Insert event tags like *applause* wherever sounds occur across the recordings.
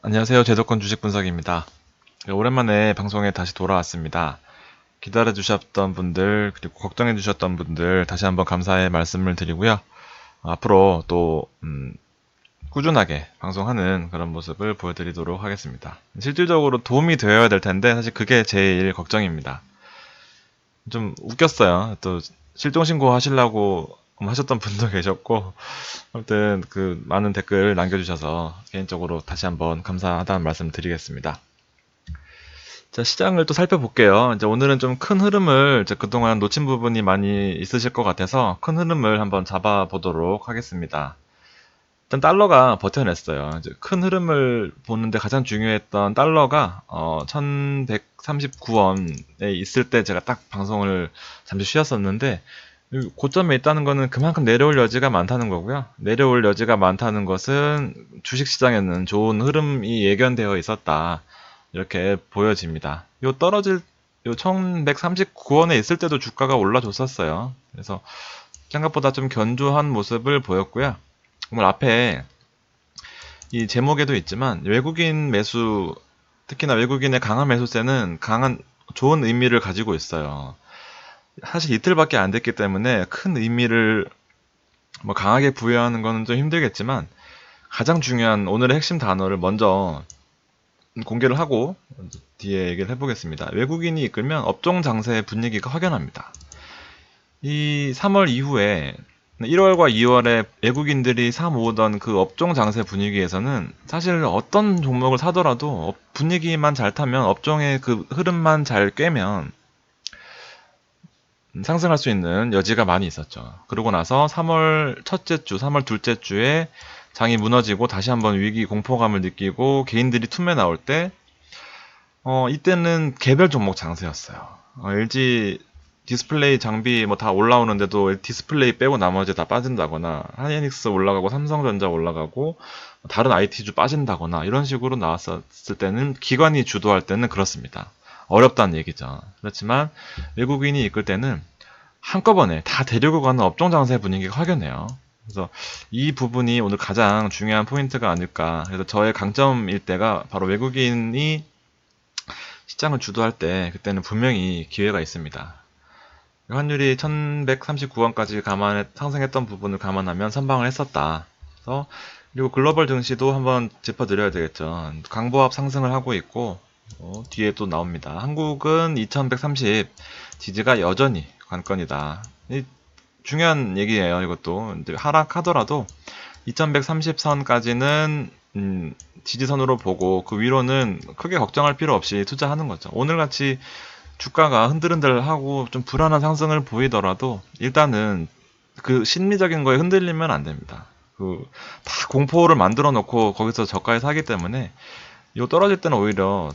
안녕하세요. 제도권 주식 분석입니다. 네, 오랜만에 방송에 다시 돌아왔습니다. 기다려 주셨던 분들, 그리고 걱정해 주셨던 분들, 다시 한번 감사의 말씀을 드리고요. 앞으로 또, 음, 꾸준하게 방송하는 그런 모습을 보여드리도록 하겠습니다. 실질적으로 도움이 되어야 될 텐데, 사실 그게 제일 걱정입니다. 좀 웃겼어요. 또, 실종 신고 하시려고 하셨던 분도 *laughs* 계셨고, 아무튼 그 많은 댓글 남겨주셔서 개인적으로 다시 한번 감사하다는 말씀 드리겠습니다. 자, 시장을 또 살펴볼게요. 이제 오늘은 좀 큰 흐름을 이제 그동안 놓친 부분이 많이 있으실 것 같아서 큰 흐름을 한번 잡아보도록 하겠습니다. 일단 달러가 버텨냈어요. 이제 큰 흐름을 보는데 가장 중요했던 달러가 어, 1139원에 있을 때 제가 딱 방송을 잠시 쉬었었는데 고점에 있다는 것은 그만큼 내려올 여지가 많다는 거고요. 내려올 여지가 많다는 것은 주식시장에는 좋은 흐름이 예견되어 있었다. 이렇게 보여집니다. 요 떨어질 요 1139원에 있을 때도 주가가 올라줬었어요. 그래서 생각보다 좀 견조한 모습을 보였고요. 오늘 앞에 이 제목에도 있지만 외국인 매수 특히나 외국인의 강한 매수세는 강한 좋은 의미를 가지고 있어요. 사실 이틀밖에 안 됐기 때문에 큰 의미를 뭐 강하게 부여하는 것은 좀 힘들겠지만 가장 중요한 오늘의 핵심 단어를 먼저 공개를 하고 뒤에 얘기를 해보겠습니다. 외국인이 이끌면 업종 장세의 분위기가 확연합니다. 이 3월 이후에 1월과 2월에 외국인들이 사 모으던 그 업종 장세 분위기에서는 사실 어떤 종목을 사더라도 분위기만 잘 타면 업종의 그 흐름만 잘 꿰면 상승할 수 있는 여지가 많이 있었죠. 그러고 나서 3월 첫째 주, 3월 둘째 주에 장이 무너지고 다시 한번 위기 공포감을 느끼고 개인들이 툼에 나올 때, 어, 이때는 개별 종목 장세였어요. 어, LG 디스플레이 장비 뭐 다 올라오는데도 디스플레이 빼고 나머지 다 빠진다거나 하이닉스 올라가고 삼성전자 올라가고 다른 IT주 빠진다거나 이런 식으로 나왔었을 때는 기관이 주도할 때는 그렇습니다. 어렵다는 얘기죠. 그렇지만 외국인이 이끌 때는 한꺼번에 다 데리고 가는 업종 장세 분위기가 확연해요. 그래서 이 부분이 오늘 가장 중요한 포인트가 아닐까. 그래서 저의 강점일 때가 바로 외국인이 시장을 주도할 때 그때는 분명히 기회가 있습니다. 환율이 1139원까지 감안해 상승했던 부분을 감안하면 선방을 했었다. 그래서 그리고 글로벌 증시도 한번 짚어드려야 되겠죠. 강보합 상승을 하고 있고 어, 뒤에 또 나옵니다. 한국은 2130 지지가 여전히 관건이다. 중요한 얘기예요. 이것도 하락하더라도 2130선까지는 음, 지지선으로 보고 그 위로는 크게 걱정할 필요 없이 투자하는 거죠. 오늘같이 주가가 흔들흔들하고 좀 불안한 상승을 보이더라도 일단은 그 심리적인 거에 흔들리면 안 됩니다. 그 다 공포를 만들어 놓고 거기서 저가에 사기 때문에 이 떨어질 때는 오히려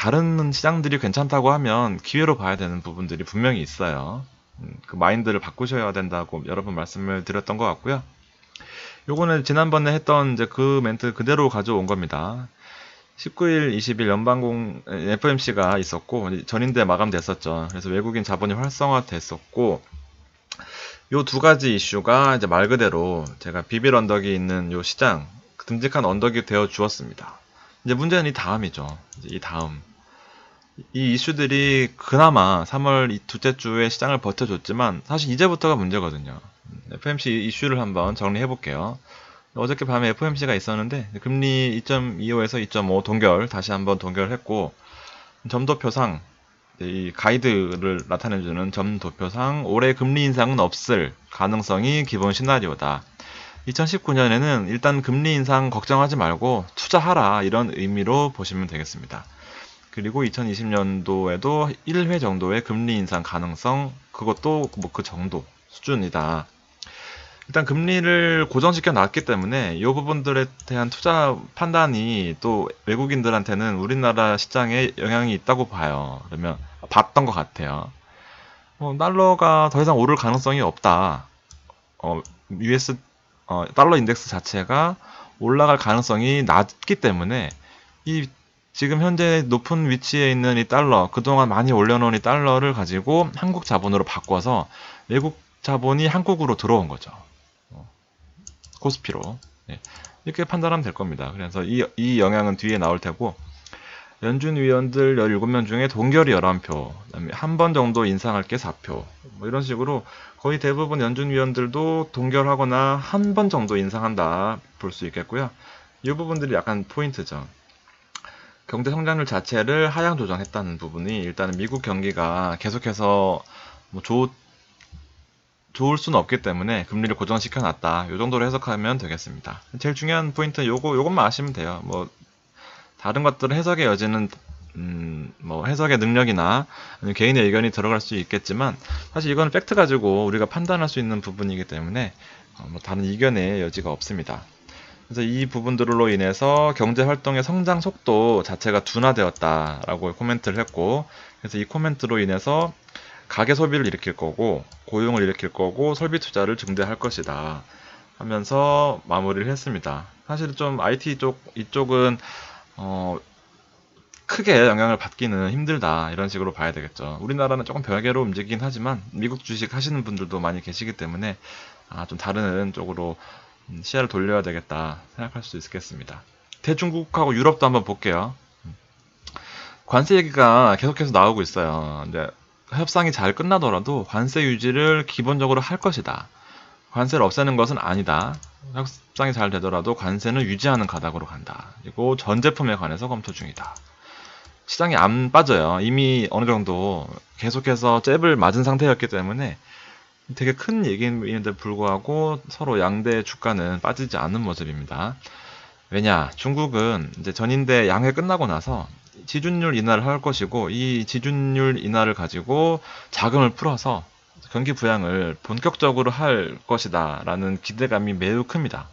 다른 시장들이 괜찮다고 하면 기회로 봐야 되는 부분들이 분명히 있어요. 음, 그 마인드를 바꾸셔야 된다고 여러 번 말씀을 드렸던 것 같고요. 요거는 지난번에 했던 이제 그 멘트 그대로 가져온 겁니다. 19일, 20일 연방공 FMC가 있었고 전인대 마감됐었죠. 그래서 외국인 자본이 활성화됐었고 요 두 가지 이슈가 이제 말 그대로 제가 비빌 언덕이 있는 요 시장 듬직한 언덕이 되어 주었습니다. 이제 문제는 이 다음이죠. 이 다음. 이 이슈들이 그나마 3월 둘째 주에 시장을 버텨줬지만 사실 이제부터가 문제거든요. FMC 이슈를 한번 정리해 볼게요. 어저께 밤에 FMC가 있었는데 금리 2.25에서 2.5 동결 다시 한번 동결했고 점도표상 이 가이드를 나타내주는 점도표상 올해 금리 인상은 없을 가능성이 기본 시나리오다. 2019년에는 일단 금리 인상 걱정하지 말고 투자하라 이런 의미로 보시면 되겠습니다. 그리고 2020년도에도 1회 정도의 금리 인상 가능성 그것도 뭐 그 정도 수준이다. 일단 금리를 고정시켜 놨기 때문에 이 부분들에 대한 투자 판단이 또 외국인들한테는 우리나라 시장에 영향이 있다고 봐요. 그러면 봤던 것 같아요. 어, 달러가 더 이상 오를 가능성이 없다. 어, US 어, 달러 인덱스 자체가 올라갈 가능성이 낮기 때문에 이 지금 현재 높은 위치에 있는 이 달러, 그동안 많이 올려놓은 이 달러를 가지고 한국 자본으로 바꿔서 외국 자본이 한국으로 들어온 거죠. 어, 코스피로. 네. 이렇게 판단하면 될 겁니다. 그래서 이, 이 영향은 뒤에 나올 테고 연준 위원들 17명 중에 동결이 11표, 그다음에 한 번 정도 인상할 게 4표, 뭐 이런 식으로 거의 대부분 연준 위원들도 동결하거나 한 번 정도 인상한다 볼 수 있겠고요. 이 부분들이 약간 포인트죠. 경제 성장률 자체를 하향 조정했다는 부분이 일단은 미국 경기가 계속해서 뭐 좋, 좋을 수는 없기 때문에 금리를 고정시켜 놨다. 이 정도로 해석하면 되겠습니다. 제일 중요한 포인트는 요거, 요것만 아시면 돼요. 뭐, 다른 것들은 해석의 여지는 음, 뭐 해석의 능력이나 개인의 의견이 들어갈 수 있겠지만 사실 이거는 팩트 가지고 우리가 판단할 수 있는 부분이기 때문에 어, 뭐 다른 이견의 여지가 없습니다. 그래서 이 부분들로 인해서 경제 활동의 성장 속도 자체가 둔화되었다라고 코멘트를 했고 그래서 이 코멘트로 인해서 가계 소비를 일으킬 거고 고용을 일으킬 거고 설비 투자를 증대할 것이다 하면서 마무리를 했습니다. 사실 좀 IT 쪽 이쪽은 어, 크게 영향을 받기는 힘들다 이런 식으로 봐야 되겠죠. 우리나라는 조금 별개로 움직이긴 하지만 미국 주식 하시는 분들도 많이 계시기 때문에 아, 좀 다른 쪽으로 음, 시야를 돌려야 되겠다 생각할 수 있겠습니다. 대중국하고 유럽도 한번 볼게요. 관세 얘기가 계속해서 나오고 있어요. 이제 협상이 잘 끝나더라도 관세 유지를 기본적으로 할 것이다. 관세를 없애는 것은 아니다. 협상이 잘 되더라도 관세는 유지하는 가닥으로 간다. 그리고 전 제품에 관해서 검토 중이다. 시장이 안 빠져요. 이미 어느 정도 계속해서 잽을 맞은 상태였기 때문에 되게 큰 얘기인데 불구하고 서로 양대 주가는 빠지지 않는 모습입니다. 왜냐? 중국은 이제 전인대 양회 끝나고 나서 지준율 인하를 할 것이고 이 지준율 인하를 가지고 자금을 풀어서 경기 부양을 본격적으로 할 것이다라는 기대감이 매우 큽니다.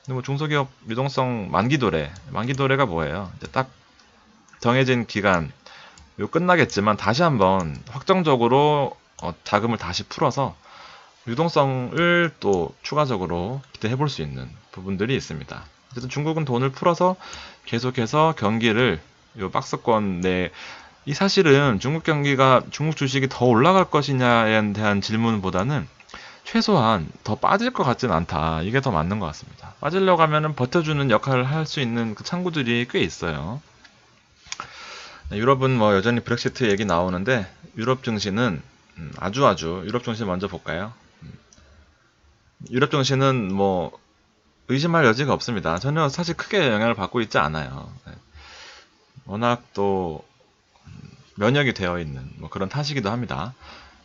근데 뭐 중소기업 유동성 만기 도래, 만기 도래가 뭐예요? 이제 딱 정해진 기간 요 끝나겠지만 다시 한번 확정적으로 어, 자금을 다시 풀어서 유동성을 또 추가적으로 기대해 볼 수 있는 부분들이 있습니다. 어쨌든 중국은 돈을 풀어서 계속해서 경기를 요 박스권 내 이 사실은 중국 경기가 중국 주식이 더 올라갈 것이냐에 대한 질문보다는 최소한 더 빠질 것 같지는 않다. 이게 더 맞는 것 같습니다. 빠지려고 하면은 버텨주는 역할을 할 수 있는 그 창구들이 꽤 있어요. 네, 유럽은 뭐 여전히 브렉시트 얘기 나오는데 유럽 증시는 음, 아주 아주 유럽 증시 먼저 볼까요? 음, 유럽 증시는 뭐 의심할 여지가 없습니다. 전혀 사실 크게 영향을 받고 있지 않아요. 네. 워낙 또 면역이 되어 있는 뭐 그런 탓이기도 합니다.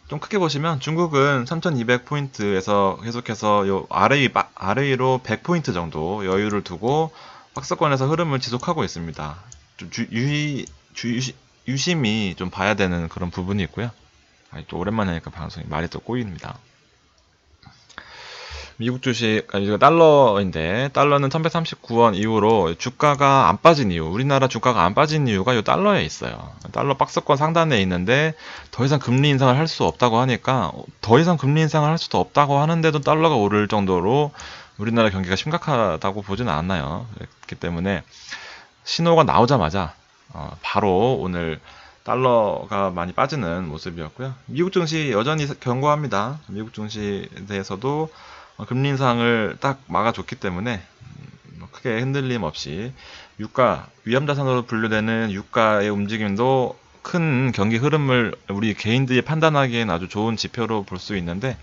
좀 크게 보시면 중국은 3200포인트에서 계속해서 요 RA, RA로 100포인트 정도 여유를 두고 박스권에서 흐름을 지속하고 있습니다. 좀 주, 유의, 주, 유심히 좀 봐야 되는 그런 부분이 있고요. 아, 또 오랜만에 하니까 방송이 말이 또 꼬입니다. 미국 주식, 이거 달러인데, 달러는 1139원 이후로 주가가 안 빠진 이유, 우리나라 주가가 안 빠진 이유가 이 달러에 있어요. 달러 박스권 상단에 있는데, 더 이상 금리 인상을 할 수 없다고 하니까, 더 이상 금리 인상을 할 수도 없다고 하는데도 달러가 오를 정도로 우리나라 경기가 심각하다고 보지는 않나요. 그렇기 때문에, 신호가 나오자마자, 어, 바로 오늘 달러가 많이 빠지는 모습이었고요. 미국 증시 여전히 견고합니다. 미국 증시에 대해서도 어, 금리 인상을 딱 막아줬기 때문에 음, 뭐 크게 흔들림 없이 유가 위험 자산으로 분류되는 유가의 움직임도 큰 경기 흐름을 우리 개인들이 판단하기엔 아주 좋은 지표로 볼 수 있는데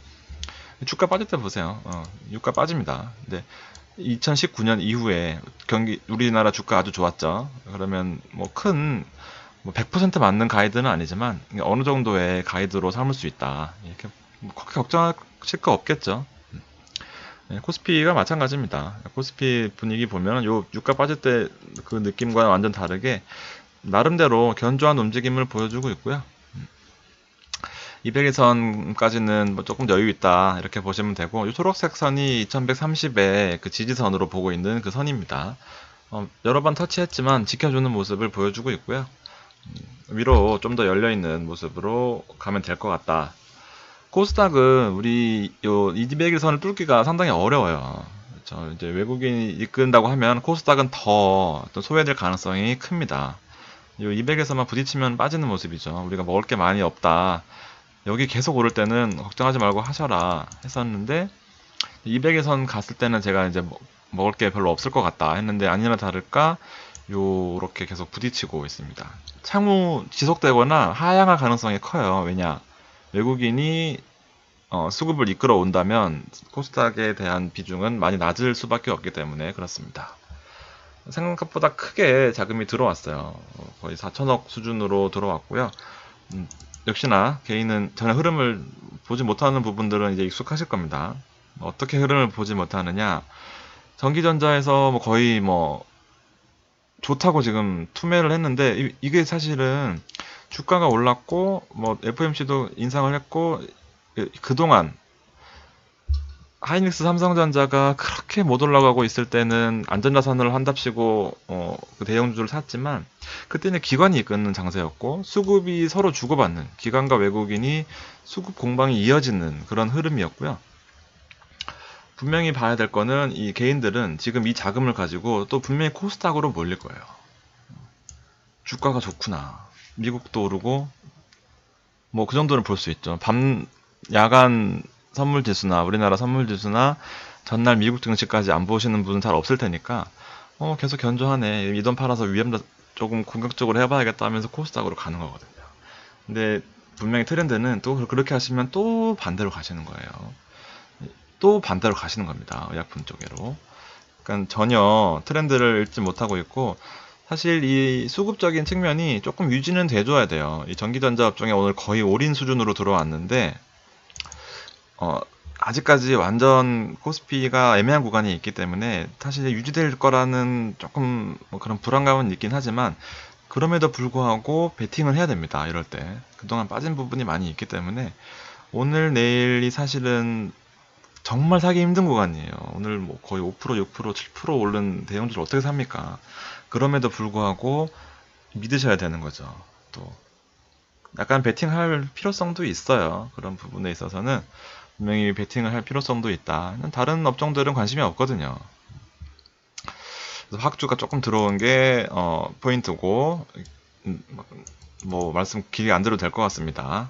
주가 빠질 때 보세요. 어, 유가 빠집니다. 근데 2019년 이후에 경기 우리나라 주가 아주 좋았죠. 그러면 뭐 큰 뭐 100% 맞는 가이드는 아니지만 어느 정도의 가이드로 삼을 수 있다. 이렇게 뭐 걱정하실 거 없겠죠. 네, 코스피가 마찬가지입니다. 코스피 분위기 보면 요 유가 빠질 때 그 느낌과 완전 다르게 나름대로 견조한 움직임을 보여주고 있고요. 200일선까지는 뭐 조금 여유 있다 이렇게 보시면 되고 이 초록색 선이 2130의 그 지지선으로 보고 있는 그 선입니다. 어, 여러 번 터치했지만 지켜주는 모습을 보여주고 있고요. 음, 위로 좀 더 열려 있는 모습으로 가면 될 것 같다. 코스닥은 우리 요 200일 선을 뚫기가 상당히 어려워요. 그렇죠. 이제 외국인이 이끈다고 하면 코스닥은 더 소외될 가능성이 큽니다. 요 200에서만 부딪히면 빠지는 모습이죠. 우리가 먹을 게 많이 없다. 여기 계속 오를 때는 걱정하지 말고 하셔라 했었는데 200에선 갔을 때는 제가 이제 뭐, 먹을 게 별로 없을 것 같다 했는데 아니나 다를까 요렇게 계속 부딪히고 있습니다. 향후 지속되거나 하향할 가능성이 커요. 왜냐 외국인이 어, 수급을 이끌어 온다면 코스닥에 대한 비중은 많이 낮을 수밖에 없기 때문에 그렇습니다. 생각보다 크게 자금이 들어왔어요. 어, 거의 4천억 수준으로 들어왔고요. 음, 역시나 개인은 전혀 흐름을 보지 못하는 부분들은 이제 익숙하실 겁니다. 어떻게 흐름을 보지 못하느냐? 전기전자에서 뭐 거의 뭐 좋다고 지금 투매를 했는데 이, 게 사실은 주가가 올랐고 뭐 FMC도 인상을 했고 그동안 하이닉스 삼성전자가 그렇게 못 올라가고 있을 때는 안전자산을 한답시고 어, 그 대형주를 샀지만 그때는 기관이 이끄는 장세였고 수급이 서로 주고받는 기관과 외국인이 수급 공방이 이어지는 그런 흐름이었고요. 분명히 봐야 될 거는 이 개인들은 지금 이 자금을 가지고 또 분명히 코스닥으로 몰릴 거예요. 주가가 좋구나. 미국도 오르고 뭐 그 정도는 볼 수 있죠. 밤 야간 선물 지수나 우리나라 선물 지수나 전날 미국 증시까지 안 보시는 분은 잘 없을 테니까 어 계속 견조하네 이 돈 팔아서 위험 조금 공격적으로 해봐야겠다 하면서 코스닥으로 가는 거거든요. 근데 분명히 트렌드는 또 그렇게 하시면 또 반대로 가시는 거예요. 또 반대로 가시는 겁니다. 의약품 쪽으로. 그러니까 전혀 트렌드를 읽지 못하고 있고 사실 이 수급적인 측면이 조금 유지는 돼줘야 돼요. 이 전기전자 업종에 오늘 거의 올인 수준으로 들어왔는데 어, 아직까지 완전 코스피가 애매한 구간이 있기 때문에 사실 유지될 거라는 조금 뭐 그런 불안감은 있긴 하지만 그럼에도 불구하고 베팅을 해야 됩니다. 이럴 때 그동안 빠진 부분이 많이 있기 때문에 오늘 내일이 사실은 정말 사기 힘든 구간이에요. 오늘 뭐 거의 5% 6% 7% 오른 대형주를 어떻게 삽니까? 그럼에도 불구하고 믿으셔야 되는 거죠. 또 약간 베팅할 필요성도 있어요. 그런 부분에 있어서는 분명히 베팅을 할 필요성도 있다. 다른 업종들은 관심이 없거든요. 그래서 학주가 조금 들어온 게 어, 포인트고 음, 뭐 말씀 길게 안 드려도 될 것 같습니다.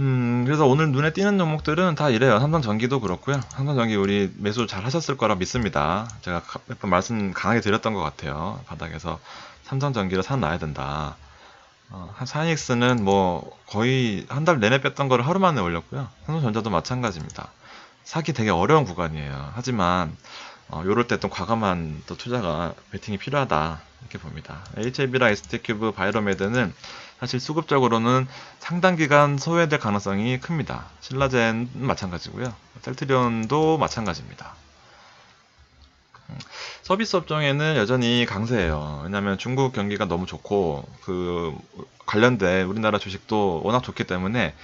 음, 그래서 오늘 눈에 띄는 종목들은 다 이래요. 삼성전기도 그렇고요. 삼성전기 우리 매수 잘 하셨을 거라 믿습니다. 제가 몇 번 말씀 강하게 드렸던 것 같아요. 바닥에서 삼성전기를 사놔야 된다. 어, 사이닉스는 뭐 거의 한 달 내내 뺐던 거를 하루 만에 올렸고요. 삼성전자도 마찬가지입니다. 사기 되게 어려운 구간이에요. 하지만 어, 요럴 때 또 과감한 또 투자가 베팅이 필요하다 이렇게 봅니다. HLB랑 ST큐브 바이로메드는 사실 수급적으로는 상당 기간 소외될 가능성이 큽니다. 신라젠 마찬가지고요. 셀트리온도 마찬가지입니다. 서비스 업종에는 여전히 강세예요. 왜냐하면 중국 경기가 너무 좋고 그 관련된 우리나라 주식도 워낙 좋기 때문에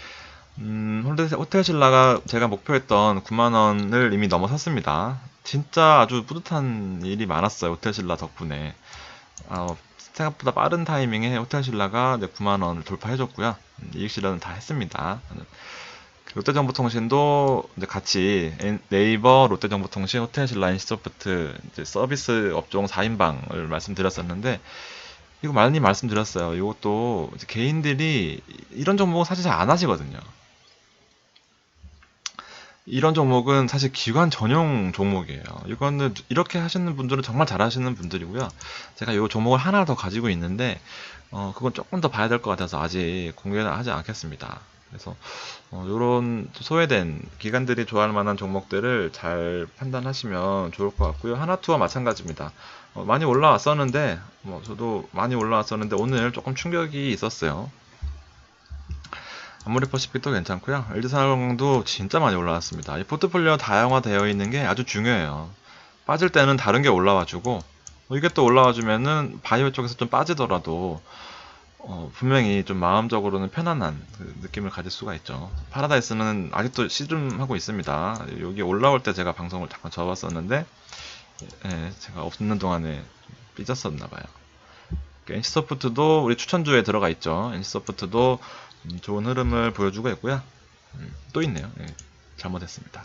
음, 호텔 신라가 제가 목표했던 9만 원을 이미 넘어섰습니다. 진짜 아주 뿌듯한 일이 많았어요. 호텔 신라 덕분에. 어, 생각보다 빠른 타이밍에 호텔 신라가 9만 원을 돌파해줬고요. 음, 이익 실현은 다 했습니다. 롯데정보통신도 이제 같이 네이버, 롯데정보통신, 호텔신라, 인시소프트 서비스 업종 4인방을 말씀드렸었는데 이거 많이 말씀드렸어요. 이것도 개인들이 이런 종목은 사실 잘 안 하시거든요. 이런 종목은 사실 기관 전용 종목이에요. 이거는 이렇게 하시는 분들은 정말 잘하시는 분들이고요. 제가 이 종목을 하나 더 가지고 있는데 어, 그건 조금 더 봐야 될 것 같아서 아직 공개는 하지 않겠습니다. 그래서 어, 이런 소외된 기관들이 좋아할 만한 종목들을 잘 판단하시면 좋을 것 같고요. 하나투어 마찬가지입니다. 어, 많이 올라왔었는데 뭐 저도 많이 올라왔었는데 오늘 조금 충격이 있었어요. 아무리 퍼시픽도 괜찮고요. LG산업도 진짜 많이 올라왔습니다. 이 포트폴리오 다양화되어 있는 게 아주 중요해요. 빠질 때는 다른 게 올라와주고 뭐 이게 또 올라와주면은 바이오 쪽에서 좀 빠지더라도 어, 분명히 좀 마음적으로는 편안한 그 느낌을 가질 수가 있죠. 파라다이스는 아직도 시름하고 있습니다. 여기 올라올 때 제가 방송을 잠깐 접었었는데, 예, 제가 없는 동안에 삐졌었나 봐요. NC소프트도 우리 추천주에 들어가 있죠. NC소프트도 음, 좋은 흐름을 보여주고 있고요. 음, 또 있네요. 예, 잘못했습니다.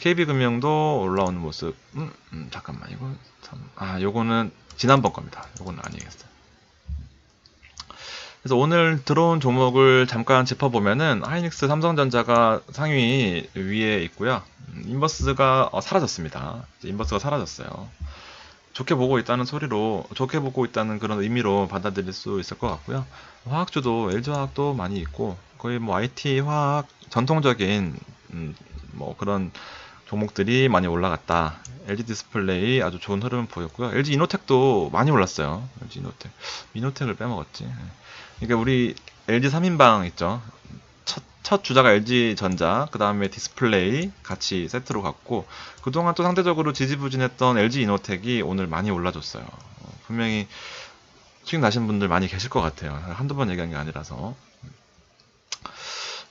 KB금융도 올라오는 모습. 음, 음, 잠깐만 이거 참, 아 요거는 지난번 겁니다. 요거는 아니겠어요. 그래서 오늘 들어온 종목을 잠깐 짚어보면은 하이닉스 삼성전자가 상위 위에 있고요. 음, 인버스가 어, 사라졌습니다. 인버스가 사라졌어요. 좋게 보고 있다는 소리로 좋게 보고 있다는 그런 의미로 받아들일 수 있을 것 같고요. 화학주도 LG화학도 많이 있고 거의 뭐 IT 화학 전통적인 음, 뭐 그런 종목들이 많이 올라갔다. LG 디스플레이 아주 좋은 흐름을 보였고요. LG 이노텍도 많이 올랐어요. LG 이노텍. 이노텍을 빼먹었지. 그러니까 우리 LG 3인방 있죠. 첫, 첫 주자가 LG 전자, 그 다음에 디스플레이 같이 세트로 갔고, 그동안 또 상대적으로 지지부진했던 LG 이노텍이 오늘 많이 올라줬어요. 어, 분명히 수익 나신 분들 많이 계실 것 같아요. 한두 번 얘기한 게 아니라서.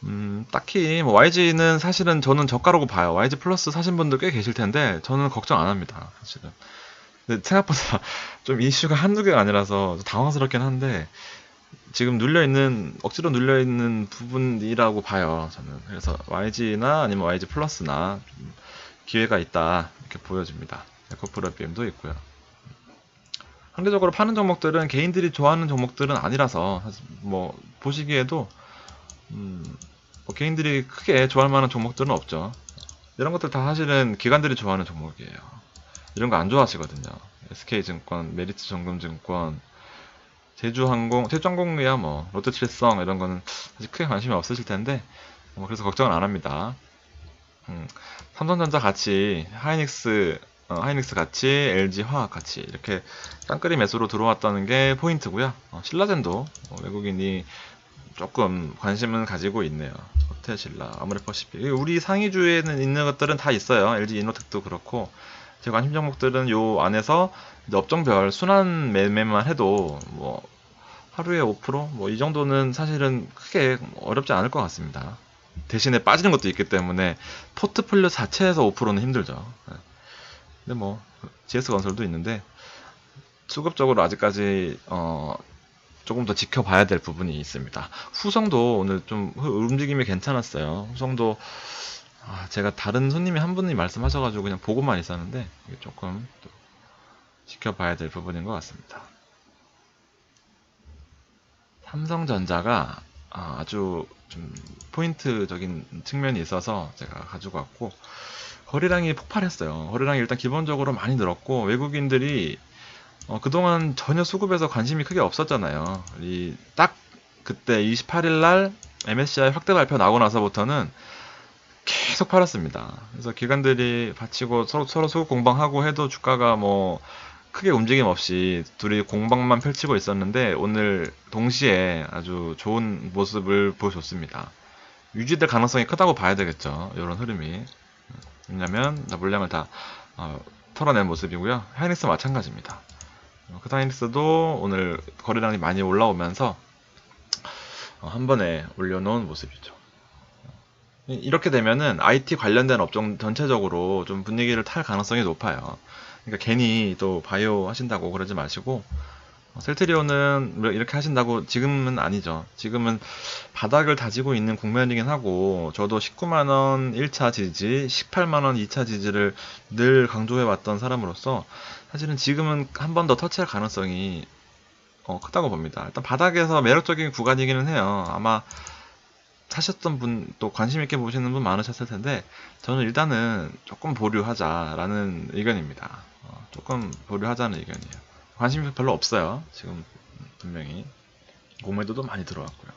음, 딱히 뭐 YG는 사실은 저는 저가라고 봐요. YG 플러스 사신 분들 꽤 계실 텐데 저는 걱정 안 합니다. 사실은. 생각보다 *laughs* 좀 이슈가 한두 개가 아니라서 당황스럽긴 한데 지금 눌려 있는 억지로 눌려 있는 부분이라고 봐요. 저는 그래서 YG나 아니면 YG 플러스나 좀 기회가 있다 이렇게 보여집니다. 에코프로 BM도 있고요. 상대적으로 파는 종목들은 개인들이 좋아하는 종목들은 아니라서 뭐 보시기에도 음, 뭐 개인들이 크게 좋아할 만한 종목들은 없죠. 이런 것들 다 사실은 기관들이 좋아하는 종목이에요. 이런 거 안 좋아하시거든요. SK증권, 메리츠 정금증권, 제주항공, 제주항공이야 뭐 롯데칠성 이런 거는 사실 크게 관심이 없으실 텐데 뭐 그래서 걱정은 안 합니다. 음, 삼성전자 같이 하이닉스 어, 하이닉스 같이 LG 화학 같이 이렇게 쌍끌이 매수로 들어왔다는 게 포인트고요. 어, 신라젠도 어, 외국인이 조금 관심은 가지고 있네요. 호텔 신라, 아모레퍼시픽. 우리 상위주에는 있는 것들은 다 있어요. LG 이노텍도 그렇고 제 관심 종목들은 요 안에서 업종별 순환 매매만 해도 뭐 하루에 5%뭐 이 정도는 사실은 크게 어렵지 않을 것 같습니다. 대신에 빠지는 것도 있기 때문에 포트폴리오 자체에서 5%는 힘들죠. 네. 근데 뭐 GS 건설도 있는데 수급적으로 아직까지 어 조금 더 지켜봐야 될 부분이 있습니다. 후성도 오늘 좀 움직임이 괜찮았어요. 후성도 아, 제가 다른 손님이 한 분이 말씀하셔가지고 그냥 보고만 있었는데 조금 지켜봐야 될 부분인 것 같습니다. 삼성전자가 아, 아주 좀 포인트적인 측면이 있어서 제가 가지고 왔고 거래량이 폭발했어요. 거래량이 일단 기본적으로 많이 늘었고 외국인들이 어, 그동안 전혀 수급에서 관심이 크게 없었잖아요. 이 딱 그때 28일 날 MSCI 확대 발표 나고 나서부터는 계속 팔았습니다. 그래서 기관들이 바치고 서로, 서로 수급 공방하고 해도 주가가 뭐 크게 움직임 없이 둘이 공방만 펼치고 있었는데 오늘 동시에 아주 좋은 모습을 보여줬습니다. 유지될 가능성이 크다고 봐야 되겠죠. 이런 흐름이. 왜냐면 물량을 다 어, 털어낸 모습이고요. 하이닉스 마찬가지입니다. 크다이닉스도 오늘 거래량이 많이 올라오면서 어, 한 번에 올려놓은 모습이죠. 이렇게 되면은 IT 관련된 업종 전체적으로 좀 분위기를 탈 가능성이 높아요. 그러니까 괜히 또 바이오 하신다고 그러지 마시고 어, 셀트리온은 이렇게 하신다고 지금은 아니죠. 지금은 바닥을 다지고 있는 국면이긴 하고 저도 19만 원 1차 지지, 18만 원 2차 지지를 늘 강조해 왔던 사람으로서 사실은 지금은 한 번 더 터치할 가능성이 어, 크다고 봅니다. 일단 바닥에서 매력적인 구간이기는 해요. 아마 사셨던 분, 또 관심 있게 보시는 분 많으셨을 텐데, 저는 일단은 조금 보류하자라는 의견입니다. 어, 조금 보류하자는 의견이에요. 관심이 별로 없어요. 지금 분명히. 공매도도 많이 들어왔고요.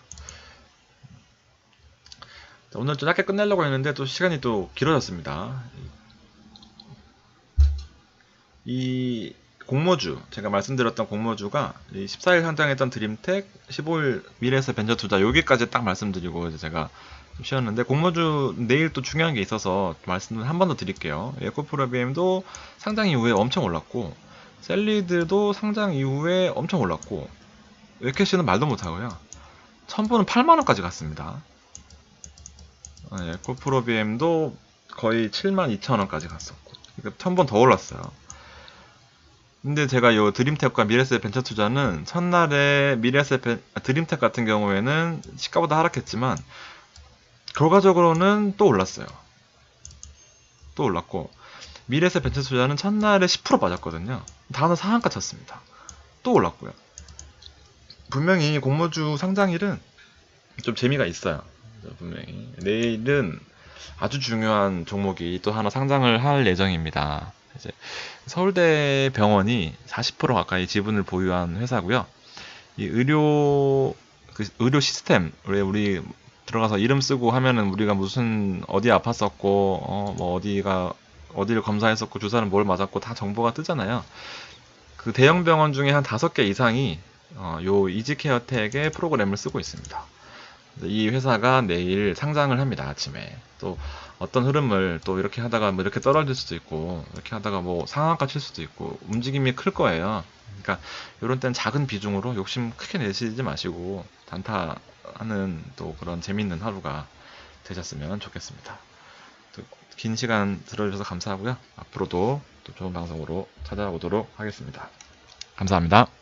자, 오늘 좀 짧게 끝내려고 했는데 또 시간이 또 길어졌습니다. 이 공모주 제가 말씀드렸던 공모주가 14일 상장했던 드림텍 15일 미래에서 벤처 투자 여기까지 딱 말씀드리고 이제 제가 좀 쉬었는데 공모주 내일 또 중요한 게 있어서 말씀을 한 번 더 드릴게요. 에코프로비엠도 상장 이후에 엄청 올랐고 셀리드도 상장 이후에 엄청 올랐고 웨캐시는 말도 못하고요. 천분은 8만원까지 갔습니다. 에코프로비엠도 거의 7만 2천원까지 갔었고 그러니까 천번 더 올랐어요 근데 제가 요 드림텍과 미래세 벤처 투자는 첫날에 미래세 벤, 아, 드림텍 같은 경우에는 시가보다 하락했지만 결과적으로는 또 올랐어요. 또 올랐고 미래세 벤처 투자는 첫날에 10% 빠졌거든요. 다음날 상한가 쳤습니다. 또 올랐고요. 분명히 공모주 상장일은 좀 재미가 있어요. 분명히 내일은 아주 중요한 종목이 또 하나 상장을 할 예정입니다. 이제 서울대 병원이 40% 가까이 지분을 보유한 회사고요. 이 의료 그 의료 시스템 왜 우리 들어가서 이름 쓰고 하면은 우리가 무슨 어디 아팠었고 어 뭐 어디가 어디를 검사했었고 주사는 뭘 맞았고 다 정보가 뜨잖아요. 그 대형 병원 중에 한 다섯 개 이상이 어, 요 이지케어 텍의 프로그램을 쓰고 있습니다. 이 회사가 내일 상장을 합니다 아침에 또 어떤 흐름을 또 이렇게 하다가 뭐 이렇게 떨어질 수도 있고 이렇게 하다가 뭐 상한가 칠 수도 있고 움직임이 클 거예요. 그러니까 이런 때는 작은 비중으로 욕심 크게 내시지 마시고 단타하는 또 그런 재밌는 하루가 되셨으면 좋겠습니다. 또긴 시간 들어주셔서 감사하고요. 앞으로도 또 좋은 방송으로 찾아오도록 하겠습니다. 감사합니다.